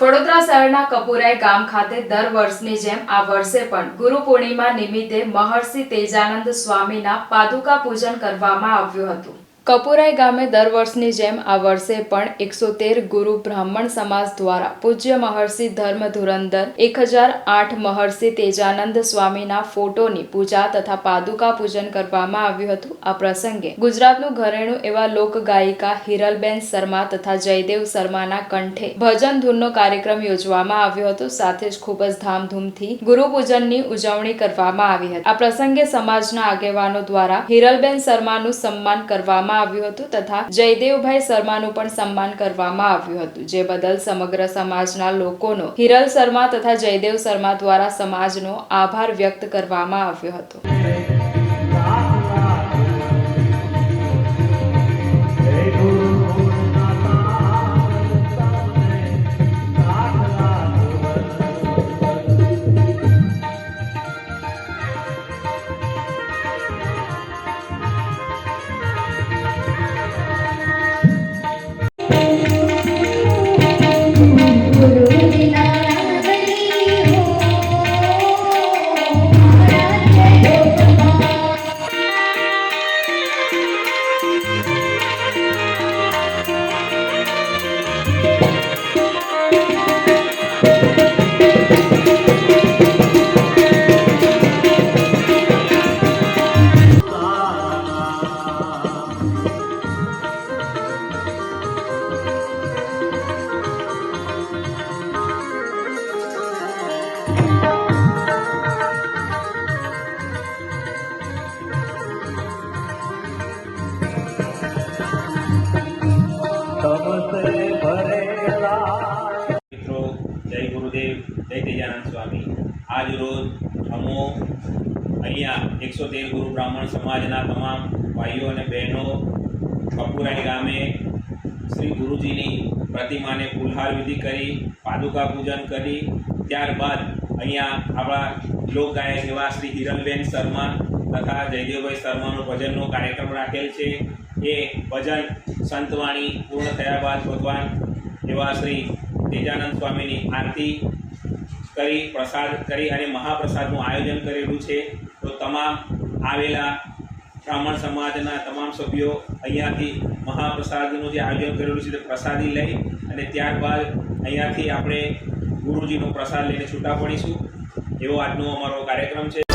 વડોદરા શહેરના કપુરાઈ ગામ ખાતે દર વર્ષની જેમ આ વર્ષે પણ ગુરુ પૂર્ણિમા નિમિત્તે મહર્ષિ તેજાનંદ સ્વામીના પાદુકા પૂજન કરવામાં આવ્યું હતું. કપુરાઈ ગામે દર વર્ષની જેમ આ વર્ષે પણ એકસો તેર ગુરુ બ્રાહ્મણ સમાજ દ્વારા પૂજ્ય મહર્ષિ ધર્મ ધુરંધર એક હજાર આઠ મહર્ષિ તેજાનંદ સ્વામીના ફોટોની પૂજા તથા પાદુકા પૂજન કરવામાં આવ્યું હતું. આ પ્રસંગે ગુજરાતનું ઘરેણું એવા લોક ગાયિકા હિરલબેન શર્મા તથા જયદેવ શર્માના કંઠે ભજન ધૂનનો કાર્યક્રમ યોજવામાં આવ્યો હતો. સાથે જ ખૂબ જ ધામધૂમથી ગુરુ પૂજનની ઉજવણી કરવામાં આવી હતી. આ પ્રસંગે સમાજના આગેવાનો દ્વારા હિરલબેન શર્માનું સન્માન કરવામાં આવ્યું હતું તથા જયદેવભાઈ શર્માનું પણ સન્માન કરવામાં આવ્યું હતું, જે બદલ સમગ્ર સમાજના લોકોનો હિરલ શર્મા તથા જયદેવ શર્મા દ્વારા સમાજનો આભાર વ્યક્ત કરવામાં આવ્યો હતો. જય ગજાનંદ સ્વામી. આજ રોજ અમો અહીંયા એકસો તેર ગુરુ બ્રાહ્મણ સમાજના તમામ ભાઈઓ અને બહેનો કપુરાઈ ગામે શ્રી ગુરુજીની પ્રતિમાને ફૂલહાર વિધિ કરી, પાદુકા પૂજન કરી, ત્યારબાદ અહીંયા આપણા લોક ગાયક એવા શ્રી હિરલબેન શર્મા તથા જયદેવભાઈ શર્માનો ભજનનો કાર્યક્રમ રાખેલ છે. એ ભજન સંતવાણી પૂર્ણ થયા બાદ ભગવાન એવા શ્રી તેજાનંદ સ્વામીની આરતી કરી, પ્રસાદ કરી અને મહાપ્રસાદનું આયોજન કરેલું છે. તો તમામ આવેલા બ્રાહ્મણ સમાજના તમામ સભ્યો અહીંયાથી મહાપ્રસાદનું જે આયોજન કરેલું છે તે પ્રસાદી લઈ અને ત્યારબાદ અહીંયાથી આપણે ગુરુજીનો પ્રસાદ લઈને છૂટા પડીશું. એવો આજનો અમારો કાર્યક્રમ છે.